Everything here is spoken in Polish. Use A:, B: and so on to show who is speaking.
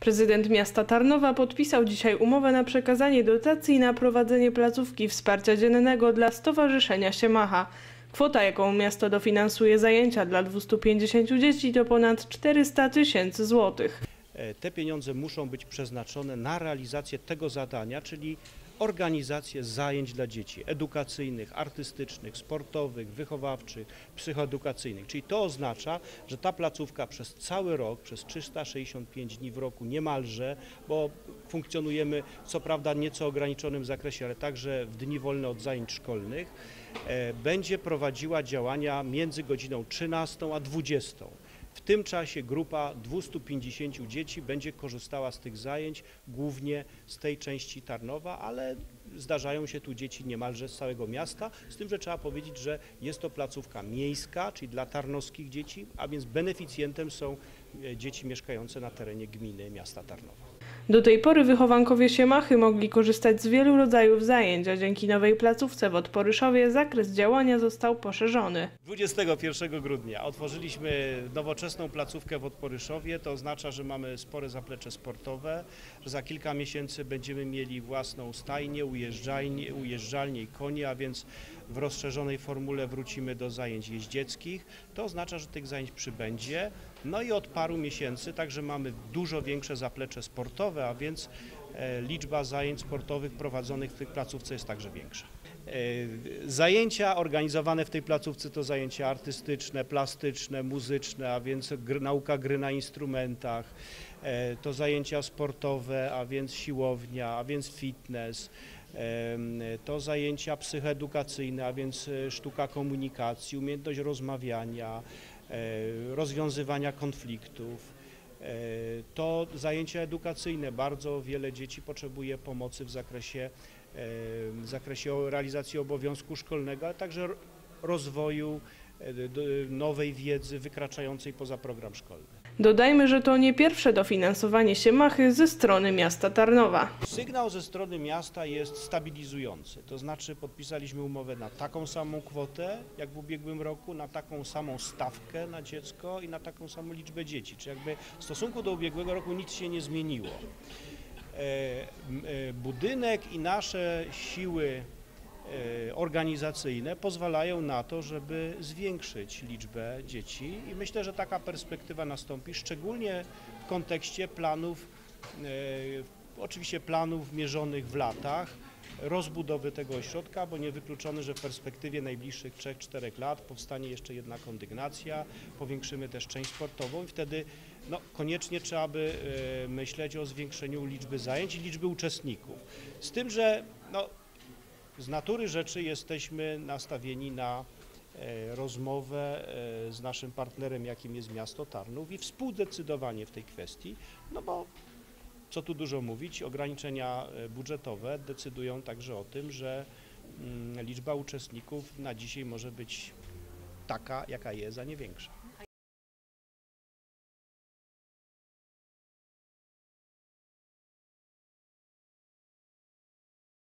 A: Prezydent miasta Tarnowa podpisał dzisiaj umowę na przekazanie dotacji na prowadzenie placówki wsparcia dziennego dla Stowarzyszenia Siemacha. Kwota, jaką miasto dofinansuje zajęcia dla 250 dzieci to ponad 400 tysięcy złotych.
B: E, Te pieniądze muszą być przeznaczone na realizację tego zadania, czyli organizację zajęć dla dzieci edukacyjnych, artystycznych, sportowych, wychowawczych, psychoedukacyjnych. Czyli to oznacza, że ta placówka przez cały rok, przez 365 dni w roku niemalże, bo funkcjonujemy co prawda nieco ograniczonym zakresie, ale także w dni wolne od zajęć szkolnych, e, będzie prowadziła działania między godziną 13 a 20. W tym czasie grupa 250 dzieci będzie korzystała z tych zajęć, głównie z tej części Tarnowa, ale zdarzają się tu dzieci niemalże z całego miasta, z tym, że trzeba powiedzieć, że jest to placówka miejska, czyli dla tarnowskich dzieci, a więc beneficjentem są e, dzieci mieszkające na terenie gminy miasta Tarnowa.
A: Do tej pory wychowankowie Siemachy mogli korzystać z wielu rodzajów zajęć, a dzięki nowej placówce w Odporyszowie zakres działania został poszerzony.
B: 21 grudnia otworzyliśmy nowoczesną placówkę w Odporyszowie. To oznacza, że mamy spore zaplecze sportowe, że za kilka miesięcy będziemy mieli własną stajnię, ujeżdżalnię, ujeżdżalnię i konie, a więc w rozszerzonej formule wrócimy do zajęć jeździeckich. To oznacza, że tych zajęć przybędzie. No i od paru miesięcy także mamy dużo większe zaplecze sportowe, a więc e, liczba zajęć sportowych prowadzonych w tej placówce jest także większa. E, Zajęcia organizowane w tej placówce to zajęcia artystyczne, plastyczne, muzyczne, a więc gr, nauka gry na instrumentach, e, to zajęcia sportowe, a więc siłownia, a więc fitness, to zajęcia psychoedukacyjne, a więc e, sztuka komunikacji, umiejętność rozmawiania, rozwiązywania konfliktów. To zajęcia edukacyjne. Bardzo wiele dzieci potrzebuje pomocy w zakresie, w zakresie realizacji obowiązku szkolnego, ale także ro- rozwoju e, nowej wiedzy wykraczającej poza program szkolny.
A: Dodajmy, że to nie pierwsze dofinansowanie Siemachy ze strony miasta Tarnowa.
B: Sygnał ze strony miasta jest stabilizujący, to znaczy podpisaliśmy umowę na taką samą kwotę jak w ubiegłym roku, na taką samą stawkę na dziecko i na taką samą liczbę dzieci, czy jakby w stosunku do ubiegłego roku nic się nie zmieniło. E, e, Budynek i nasze siły e, organizacyjne pozwalają na to, żeby zwiększyć liczbę dzieci. I myślę, że taka perspektywa nastąpi, szczególnie w kontekście planów, oczywiście planów mierzonych w latach, rozbudowy tego ośrodka, bo niewykluczone, że w perspektywie najbliższych 3-4 lat powstanie jeszcze jedna kondygnacja, powiększymy też część sportową i wtedy no, koniecznie trzeba by e, myśleć o zwiększeniu liczby zajęć i liczby uczestników. Z tym, że no, z natury rzeczy jesteśmy nastawieni na e, rozmowę e, z naszym partnerem, jakim jest miasto Tarnów i współdecydowanie w tej kwestii, no bo co tu dużo mówić, ograniczenia e, budżetowe decydują także o tym, że mm, liczba uczestników na dzisiaj może być taka, jaka jest, a nie większa.